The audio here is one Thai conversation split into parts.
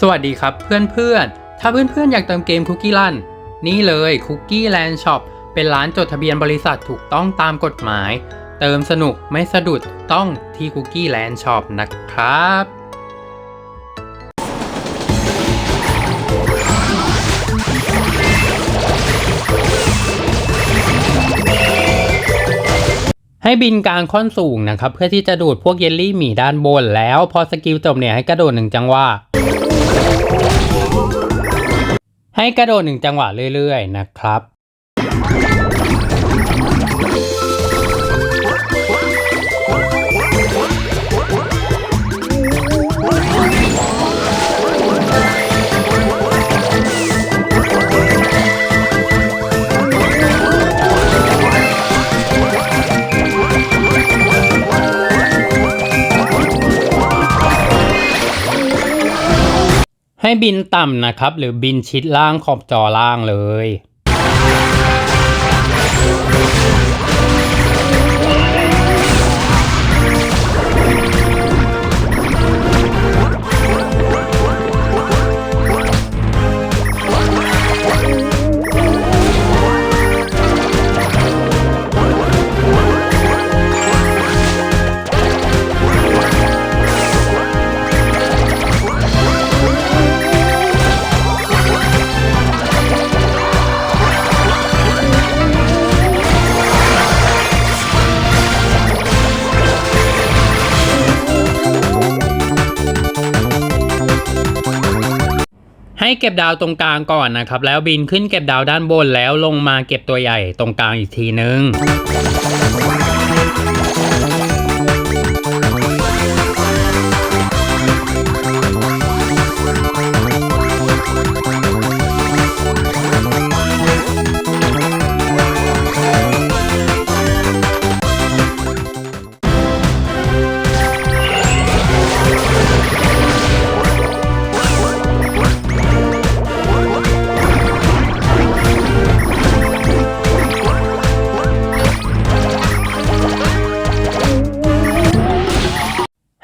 สวัสดีครับเพื่อนๆ ถ้าเพื่อนๆ อยากเติมเกมคุกกี้ลันนี่เลยคุกกี้แลนด์ช็อปเป็นร้านจดทะเบียนบริษัทถูกต้องตามกฎหมาย เติมสนุกไม่สะดุดต้องที่คุกกี้แลนด์ช็อปนะครับ ให้บินกลางค่อนสูงนะครับ เพื่อที่จะดูดพวกเยลลี่หมีด้านบนแล้ว พอสกิลจบเนี่ยให้กระโดดหนึ่งจังหวะ ให้กระโดดหนึ่งจังหวะเรื่อย ๆ นะครับ ให้บินต่ำนะครับ หรือบินชิดล่างขอบจอล่างเลย ให้เก็บดาวตรงกลางก่อนนะครับ แล้วบินขึ้นเก็บดาวด้านบนแล้วลงมาเก็บตัวใหญ่ตรงกลางอีกทีนึง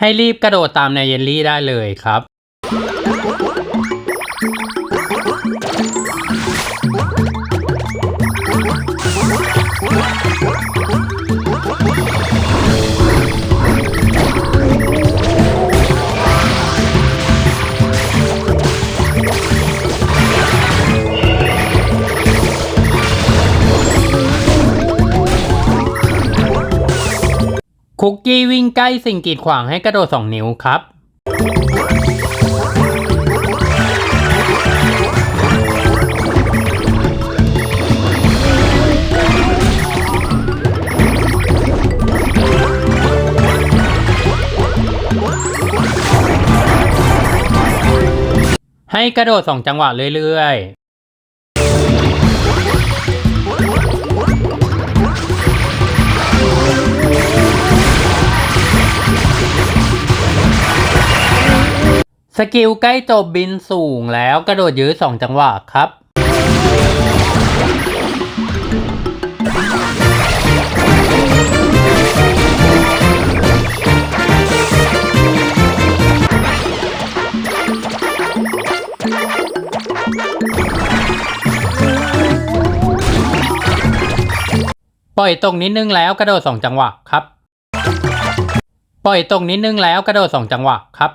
ให้รีบกระโดดตามนายเยลลี่ได้เลยครับ คุกกี้วิ่งใกล้สิ่งกีดขวางให้กระโดด 2 นิ้วครับ ให้กระโดด 2 จังหวะเรื่อย ๆ สกิลใกล้จบบินสูงแล้วกระโดดยื้อสองจังหวะครับ ปล่อยตรงนิดนึงแล้วกระโดดสองจังหวะครับ ปล่อยตรงนิดนึงแล้วกระโดดสองจังหวะครับ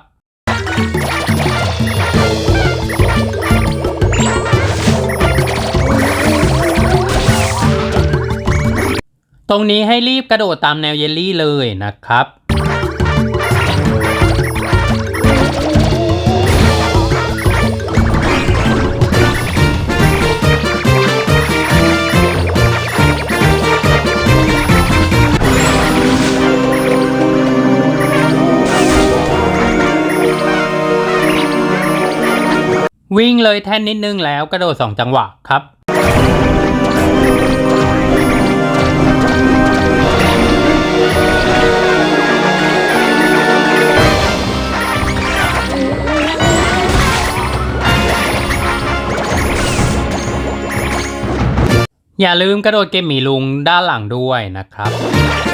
ตรงนี้ให้รีบกระโดดตามแนวเยลลี่เลยนะครับ วิ่งเลยแท่นนิดนึงแล้วกระโดดสองจังหวะครับ อย่าลืมกระโดดเกมหมีลุงด้านหลังด้วยนะครับ